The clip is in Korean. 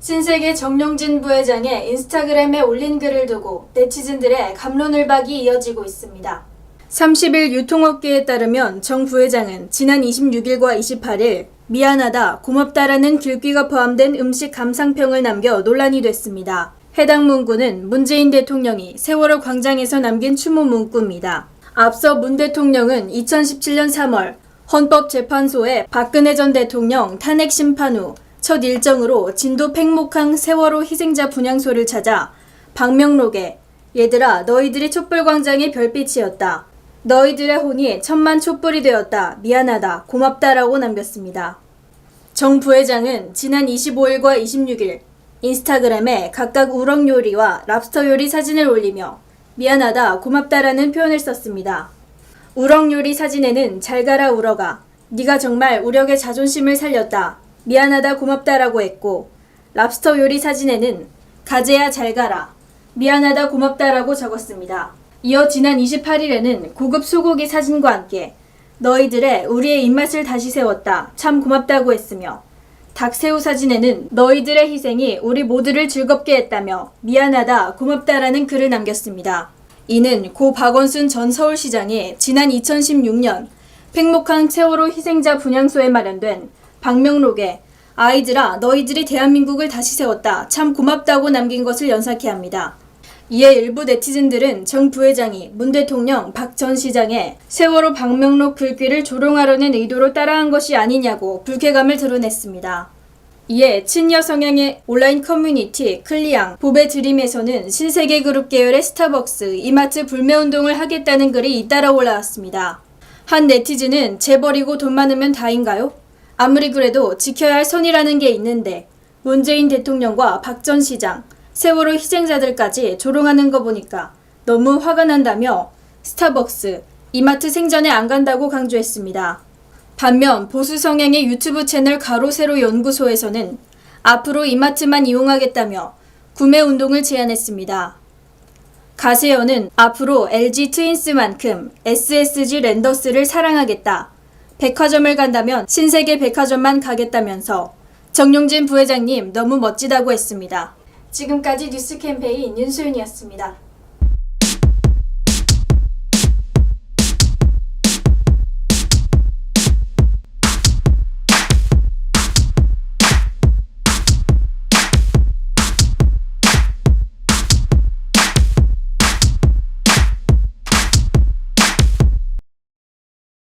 신세계 정용진 부회장의 인스타그램에 올린 글을 두고 네티즌들의 감론을박이 이어지고 있습니다. 30일 유통업계에 따르면 정 부회장은 지난 26일과 28일 미안하다, 고맙다라는 글귀가 포함된 음식 감상평을 남겨 논란이 됐습니다. 해당 문구는 문재인 대통령이 세월호 광장에서 남긴 추모 문구입니다. 앞서 문 대통령은 2017년 3월 헌법재판소에 박근혜 전 대통령 탄핵 심판 후 첫 일정으로 진도 팽목항 세월호 희생자 분향소를 찾아 방명록에 얘들아 너희들이 촛불광장의 별빛이었다. 너희들의 혼이 천만 촛불이 되었다. 미안하다. 고맙다라고 남겼습니다. 정 부회장은 지난 25일과 26일 인스타그램에 각각 우럭 요리와 랍스터 요리 사진을 올리며 미안하다, 고맙다라는 표현을 썼습니다. 우럭 요리 사진에는 잘 가라 우럭아. 네가 정말 우력의 자존심을 살렸다. 미안하다, 고맙다라고 했고 랍스터 요리 사진에는 가재야 잘 가라. 미안하다, 고맙다라고 적었습니다. 이어 지난 28일에는 고급 소고기 사진과 함께 너희들의 우리의 입맛을 다시 세웠다. 참 고맙다고 했으며 닭새우 사진에는 너희들의 희생이 우리 모두를 즐겁게 했다며 미안하다, 고맙다라는 글을 남겼습니다. 이는 고 박원순 전 서울시장이 지난 2016년 팽목항 세월호 희생자 분향소에 마련된 방명록에 아이들아 너희들이 대한민국을 다시 세웠다 참 고맙다고 남긴 것을 연상케 합니다. 이에 일부 네티즌들은 정 부회장이 문 대통령 박 전 시장의 세월호 방명록 글귀를 조롱하려는 의도로 따라한 것이 아니냐고 불쾌감을 드러냈습니다. 이에 친여 성향의 온라인 커뮤니티 클리앙 보배 드림에서는 신세계 그룹 계열의 스타벅스 이마트 불매 운동을 하겠다는 글이 잇따라 올라왔습니다. 한 네티즌은 재벌이고 돈 많으면 다인가요? 아무리 그래도 지켜야 할 선이라는 게 있는데 문재인 대통령과 박 전 시장 세월호 희생자들까지 조롱하는 거 보니까 너무 화가 난다며 스타벅스 이마트 생전에 안 간다고 강조했습니다. 반면 보수 성향의 유튜브 채널 가로세로 연구소에서는 앞으로 이마트만 이용하겠다며 구매 운동을 제안했습니다. 가세연은 앞으로 LG 트윈스만큼 SSG 랜더스를 사랑하겠다. 백화점을 간다면 신세계 백화점만 가겠다면서 정용진 부회장님 너무 멋지다고 했습니다. 지금까지 뉴스 캠페인 윤소윤이었습니다.